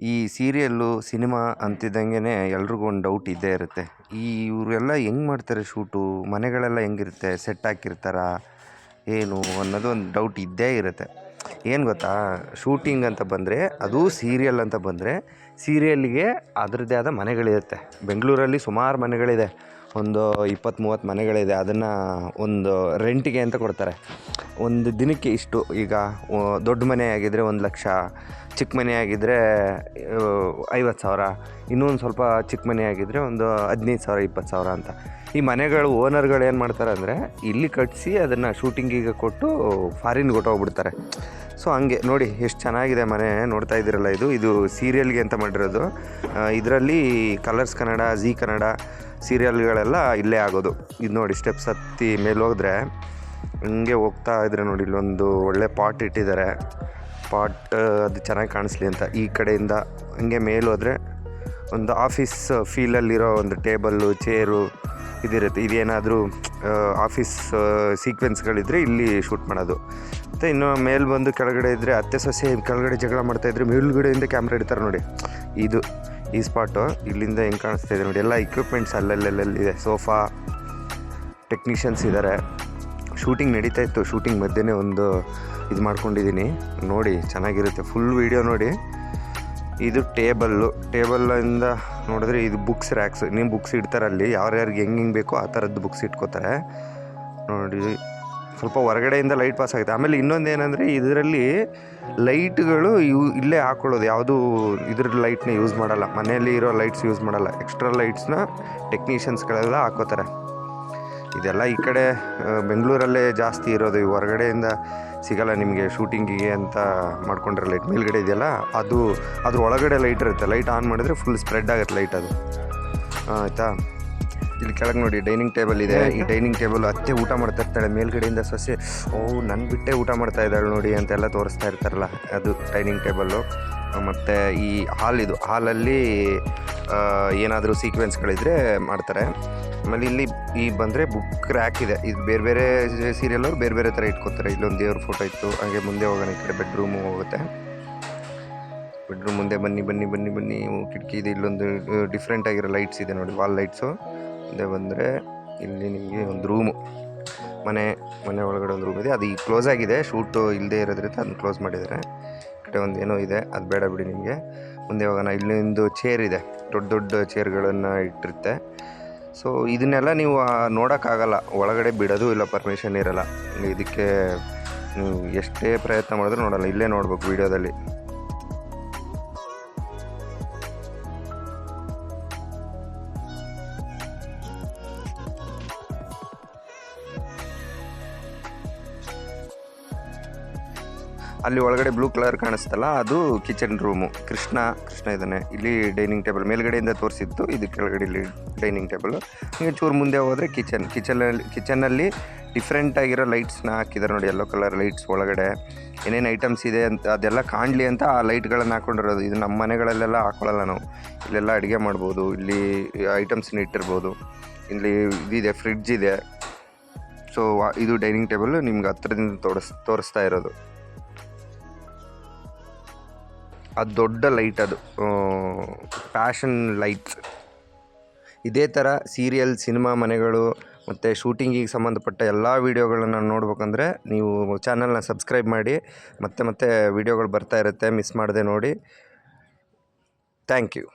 ಈ serial cinema ಅಂತಿದ್ದಂಗೆ ಎಲ್ರಿಗೂ ಒಂದು ಡೌಟ್ ಇದ್ದೇ ಇರುತ್ತೆ. ಈ ಇವರೆಲ್ಲ ಹೆಂಗೆ ಮಾಡ್ತಾರೆ ಶೂಟು ಮನೆಗಳೆಲ್ಲ ಹೆಂಗಿರುತ್ತೆ? ಸೆಟ್ ಹಾಕಿರ್ತಾರಾ? ಏನು ಅನ್ನೋದು ಒಂದು ಡೌಟ್ ಇದ್ದೇ ಇರುತ್ತೆ. ಏನು ಗೊತ್ತಾ? ಶೂಟಿಂಗ್ ಅಂತ ಬಂದರೆ, ಅದು ಸೀರಿಯಲ್ ಅಂತ ಬಂದರೆ ಸೀರಿಯಲ್ಗೆ ಅದರದ್ದೇ ಆದ ಮನೆಗಳಿರುತ್ತೆ. ಬೆಂಗಳೂರಲ್ಲಿ ಸುಮಾರು ಮನೆಗಳಿದೆ. ಒಂದು ಇಪ್ಪತ್ತು ಮೂವತ್ತು ಮನೆಗಳಿದೆ. ಅದನ್ನು ಒಂದು ರೆಂಟಿಗೆ ಅಂತ ಕೊಡ್ತಾರೆ. ಒಂದು ದಿನಕ್ಕೆ ಇಷ್ಟು ಈಗ ದೊಡ್ಡ ಮನೆ ಆಗಿದ್ದರೆ ಒಂದು ಲಕ್ಷ, ಚಿಕ್ಕ ಮನೆ ಆಗಿದ್ದರೆ ಐವತ್ತು ಸಾವಿರ, ಇನ್ನೊಂದು ಸ್ವಲ್ಪ ಚಿಕ್ಕ ಮನೆ ಆಗಿದ್ದರೆ ಒಂದು ಹದಿನೈದು ಸಾವಿರ, ಇಪ್ಪತ್ತು ಸಾವಿರ ಅಂತ. ಈ ಮನೆಗಳು ಓನರ್ಗಳು ಏನು ಮಾಡ್ತಾರೆ ಅಂದರೆ, ಇಲ್ಲಿ ಕಟ್ಟಿಸಿ ಅದನ್ನು ಶೂಟಿಂಗಿಗೆ ಕೊಟ್ಟು ಫಾರಿನ್ಗೆ ಕೊಟ್ಟೋಗ್ಬಿಡ್ತಾರೆ. ಸೊ ಹಂಗೆ, ನೋಡಿ, ಎಷ್ಟು ಚೆನ್ನಾಗಿದೆ ಮನೆ, ನೋಡ್ತಾ ಇದ್ದೀರಲ್ಲ ಇದು. ಇದು ಸೀರಿಯಲ್ಗೆ ಅಂತ ಮಾಡಿರೋದು. ಇದರಲ್ಲಿ ಕಲರ್ಸ್ ಕನ್ನಡ ಝೀ ಕನ್ನಡ ಸೀರಿಯಲ್ಗಳೆಲ್ಲ ಇಲ್ಲೇ ಆಗೋದು. ಇದು ನೋಡಿ ಸ್ಟೆಪ್ಸ್ ಹತ್ತಿ ಮೇಲೆ ಹೋದ್ರೆ ಹಿಂಗೆ ಹೋಗ್ತಾ ಇದ್ರೆ ನೋಡಿ, ಇಲ್ಲೊಂದು ಒಳ್ಳೆ ಪಾಟ್ ಇಟ್ಟಿದ್ದಾರೆ. ಪಾಟ್ ಅದು ಚೆನ್ನಾಗಿ ಕಾಣಿಸ್ಲಿ ಅಂತ. ಈ ಕಡೆಯಿಂದ ಹಿಂಗೆ ಮೇಲೋದ್ರೆ ಒಂದು ಆಫೀಸ್ ಫೀಲಲ್ಲಿರೋ ಒಂದು ಟೇಬಲ್ಲು, ಚೇರು ಇದಿರುತ್ತೆ. ಇದೇನಾದರೂ ಆಫೀಸ್ ಸೀಕ್ವೆನ್ಸ್ಗಳಿದ್ರೆ ಇಲ್ಲಿ ಶೂಟ್ ಮಾಡೋದು. ಮತ್ತು ಇನ್ನು ಮೇಲೆ ಬಂದು ಕೆಳಗಡೆ ಇದ್ದರೆ ಅತ್ತೆ, ಸೊಸೆ ಕೆಳಗಡೆ ಜಗಳ ಮಾಡ್ತಾಯಿದ್ರೆ ಮೇಲುಗಡೆಯಿಂದ ಕ್ಯಾಮ್ರಾ ಇಡ್ತಾರೆ ನೋಡಿ. ಇದು, ಈ ಸ್ಪಾಟು, ಇಲ್ಲಿಂದ ಹೆಂಗೆ ಕಾಣಿಸ್ತಾ ಇದೆ ನೋಡಿ. ಎಲ್ಲ ಇಕ್ವಿಪ್ಮೆಂಟ್ಸ್ ಅಲ್ಲಲ್ಲಲ್ಲಿದೆ ಸೋಫಾ, ಟೆಕ್ನಿಷಿಯನ್ಸ್ ಇದ್ದಾರೆ ಶೂಟಿಂಗ್ ನಡೀತಾ ಇತ್ತು. ಶೂಟಿಂಗ್ ಮಧ್ಯೆ ಒಂದು ಇದು ಮಾಡ್ಕೊಂಡಿದ್ದೀನಿ. ನೋಡಿ, ಚೆನ್ನಾಗಿರುತ್ತೆ. ಫುಲ್ ವೀಡಿಯೋ ನೋಡಿ. ಇದು ಟೇಬಲ್ಲು ಟೇಬಲಿಂದ ನೋಡಿದ್ರೆ ಇದು ಬುಕ್ಸ್ ರ್ಯಾಕ್ಸ್ ನೀವು ಬುಕ್ಸ್ ಇಡ್ತಾರಲ್ಲಿ ಯಾರ್ಯಾರಿಗೆ ಹೆಂಗೆ ಹೆಂಗೆ ಬೇಕೋ ಆ ಥರದ್ದು ಬುಕ್ಸ್ ಇಟ್ಕೋತಾರೆ. ನೋಡಿ, ಸ್ವಲ್ಪ ಹೊರಗಡೆಯಿಂದ ಲೈಟ್ ಪಾಸ್ ಆಗುತ್ತೆ. ಆಮೇಲೆ ಇನ್ನೊಂದು ಏನಂದರೆ ಇದರಲ್ಲಿ ಲೈಟ್ಗಳು ಯೂ ಇಲ್ಲೇ ಹಾಕೊಳ್ಳೋದು. ಯಾವುದು ಇದ್ರ ಲೈಟ್ನ ಯೂಸ್ ಮಾಡಲ್ಲ. ಮನೆಯಲ್ಲಿ ಇರೋ ಲೈಟ್ಸ್ ಯೂಸ್ ಮಾಡಲ್ಲ. ಎಕ್ಸ್ಟ್ರಾ ಲೈಟ್ಸ್ನ ಟೆಕ್ನಿಷಿಯನ್ಸ್ಗಳೆಲ್ಲ ಹಾಕೋತಾರೆ. ಇದೆಲ್ಲ ಈ ಕಡೆ ಬೆಂಗಳೂರಲ್ಲೇ ಜಾಸ್ತಿ ಇರೋದು. ಈ ಹೊರಗಡೆಯಿಂದ ಸಿಗಲ್ಲ ನಿಮಗೆ ಶೂಟಿಂಗಿಗೆ ಅಂತ ಮಾಡ್ಕೊಂಡ್ರೆ ಲೈಟ್ ಮೇಲ್ಗಡೆ ಇದೆಯಲ್ಲ, ಅದು ಅದ್ರ ಒಳಗಡೆ ಲೈಟ್ ಇರುತ್ತೆ. ಲೈಟ್ ಆನ್ ಮಾಡಿದ್ರೆ ಫುಲ್ ಸ್ಪ್ರೆಡ್ ಆಗುತ್ತೆ ಲೈಟ್ ಅದು. ಆಯಿತಾ? ಇಲ್ಲಿ ಕೆಳಗೆ ನೋಡಿ ಡೈನಿಂಗ್ ಟೇಬಲ್ ಇದೆ. ಈ ಡೈನಿಂಗ್ ಟೇಬಲ್ ಅತ್ತೆ ಊಟ ಮಾಡ್ತಾ ಇರ್ತಾಳೆ. ಮೇಲ್ಗಡೆಯಿಂದ ಸೊಸೆ, ಓ ನನ್ನ ಬಿಟ್ಟೆ ಊಟ ಮಾಡ್ತಾ ಇದ್ದಾಳೆ ನೋಡಿ ಅಂತೆಲ್ಲ ತೋರಿಸ್ತಾ ಇರ್ತಾರಲ್ಲ. ಅದು ಡೈನಿಂಗ್ ಟೇಬಲ್ಲು ಮತ್ತು ಈ ಹಾಲ್ ಇದು. ಹಾಲಲ್ಲಿ ಏನಾದರೂ ಸೀಕ್ವೆನ್ಸ್ಗಳಿದ್ರೆ ಮಾಡ್ತಾರೆ. ಆಮೇಲೆ ಇಲ್ಲಿ ಈ ಬಂದರೆ ಬುಕ್ ಕ್ರ್ಯಾಕ್ ಇದೆ. ಇದು ಬೇರೆ ಬೇರೆ ಸೀರಿಯಲ್ ಅವರು ಬೇರೆ ಬೇರೆ ಥರ ಇಟ್ಕೋತಾರೆ. ಇಲ್ಲೊಂದು ದೇವ್ರ ಫೋಟೋ ಇತ್ತು. ಹಾಗೆ ಮುಂದೆ ಹೋಗೋಣ ಈ ಕಡೆ ಬೆಡ್ರೂಮು ಹೋಗುತ್ತೆ. ಬೆಡ್ರೂಮ್ ಮುಂದೆ ಬನ್ನಿ ಬನ್ನಿ ಬನ್ನಿ ಬನ್ನಿ. ಕಿಟಕಿ ಇದೆ. ಇಲ್ಲೊಂದು ಡಿಫ್ರೆಂಟ್ ಆಗಿರೋ ಲೈಟ್ಸ್ ಇದೆ ನೋಡಿ ವಾಲ್ ಲೈಟ್ಸು ಮುಂದೆ ಬಂದರೆ ಇಲ್ಲಿ ನಿಮಗೆ ಒಂದು ರೂಮು ಮನೆ ಮನೆ ಒಳಗಡೆ ಒಂದು ರೂಮ್ ಇದೆ. ಅದು ಈಗ ಕ್ಲೋಸ್ ಆಗಿದೆ. ಶೂಟು ಇಲ್ಲದೆ ಇರೋದ್ರಿಂದ ಅದನ್ನು ಕ್ಲೋಸ್ ಮಾಡಿದ್ದಾರೆ. ಕಡೆ ಒಂದು ಏನೋ ಇದೆ. ಅದು ಬೇಡ ಬಿಡಿ ನಿಮಗೆ. ಮುಂದೆ ಹೋಗೋಣ. ಇಲ್ಲೊಂದು ಚೇರ್ ಇದೆ. ದೊಡ್ಡ ದೊಡ್ಡ ಚೇರ್ಗಳನ್ನು ಇಟ್ಟಿರುತ್ತೆ. ಸೊ ಇದನ್ನೆಲ್ಲ ನೀವು ನೋಡೋಕ್ಕಾಗಲ್ಲ. ಒಳಗಡೆ ಬಿಡೋದು ಇಲ್ಲ ಪರ್ಮಿಷನ್ ಇರಲ್ಲ. ಇದಕ್ಕೆ ನೀವು ಎಷ್ಟೇ ಪ್ರಯತ್ನ ಮಾಡಿದ್ರೂ ನೋಡಲ್ಲ. ಇಲ್ಲೇ ನೋಡ್ಬೇಕು ವಿಡಿಯೋದಲ್ಲಿ ಅಲ್ಲಿ ಒಳಗಡೆ ಬ್ಲೂ ಕಲರ್ ಕಾಣಿಸ್ತಲ್ಲ, ಅದು ಕಿಚನ್ ರೂಮು. ಕೃಷ್ಣ ಕೃಷ್ಣ ಇದ್ದಾನೆ. ಇಲ್ಲಿ ಡೈನಿಂಗ್ ಟೇಬಲ್ ಮೇಲ್ಗಡೆಯಿಂದ ತೋರಿಸಿತ್ತು ಇದು ಕೆಳಗಡೆ ಇಲ್ಲಿ ಡೈನಿಂಗ್ ಟೇಬಲ್. ಹಿಂಗೆ ಚೂರು ಮುಂದೆ ಹೋದರೆ ಕಿಚನ್. ಕಿಚನಲ್ಲಿ ಕಿಚನಲ್ಲಿ ಡಿಫ್ರೆಂಟ್ ಆಗಿರೋ ಲೈಟ್ಸ್ನ ಹಾಕಿದ್ದಾರೆ ನೋಡಿ ಎಲ್ಲೋ ಕಲರ್ ಲೈಟ್ಸ್ ಒಳಗಡೆ. ಏನೇನು ಐಟಮ್ಸ್ ಇದೆ ಅಂತ, ಅದೆಲ್ಲ ಕಾಣಲಿ ಅಂತ ಆ ಲೈಟ್ಗಳನ್ನು ಹಾಕೊಂಡಿರೋದು. ಇದು ನಮ್ಮ ಮನೆಗಳಲ್ಲೆಲ್ಲ ಹಾಕೊಳ್ಳಲ್ಲ ನಾವು. ಇಲ್ಲೆಲ್ಲ ಅಡುಗೆ ಮಾಡ್ಬೋದು, ಇಲ್ಲಿ ಐಟಮ್ಸ್ನ ಇಟ್ಟಿರ್ಬೋದು. ಇಲ್ಲಿ ಇದಿದೆ ಫ್ರಿಡ್ಜ್ ಇದೆ. ಸೊ ಇದು ಡೈನಿಂಗ್ ಟೇಬಲ್ ನಿಮ್ಗೆ ಹತ್ರದಿಂದ ತೋರಿಸ್, ತೋರಿಸ್ತಾ ಇರೋದು. ಅದು ದೊಡ್ಡ ಲೈಟ್ ಅದು. ಪ್ಯಾಷನ್ ಲೈಟ್ಸ್ ಇದೇ ಥರ ಸೀರಿಯಲ್ ಸಿನಿಮಾ ಮನೆಗಳು ಮತ್ತು ಶೂಟಿಂಗಿಗೆ ಸಂಬಂಧಪಟ್ಟ ಎಲ್ಲ ವೀಡಿಯೋಗಳನ್ನು ನೋಡ್ಬೇಕಂದ್ರೆ ನೀವು ಚಾನಲ್ನ ಸಬ್ಸ್ಕ್ರೈಬ್ ಮಾಡಿ, ಮತ್ತೆ ಮತ್ತೆ ವೀಡಿಯೋಗಳು ಬರ್ತಾ ಇರುತ್ತೆ ಮಿಸ್ ಮಾಡದೆ ನೋಡಿ. Thank you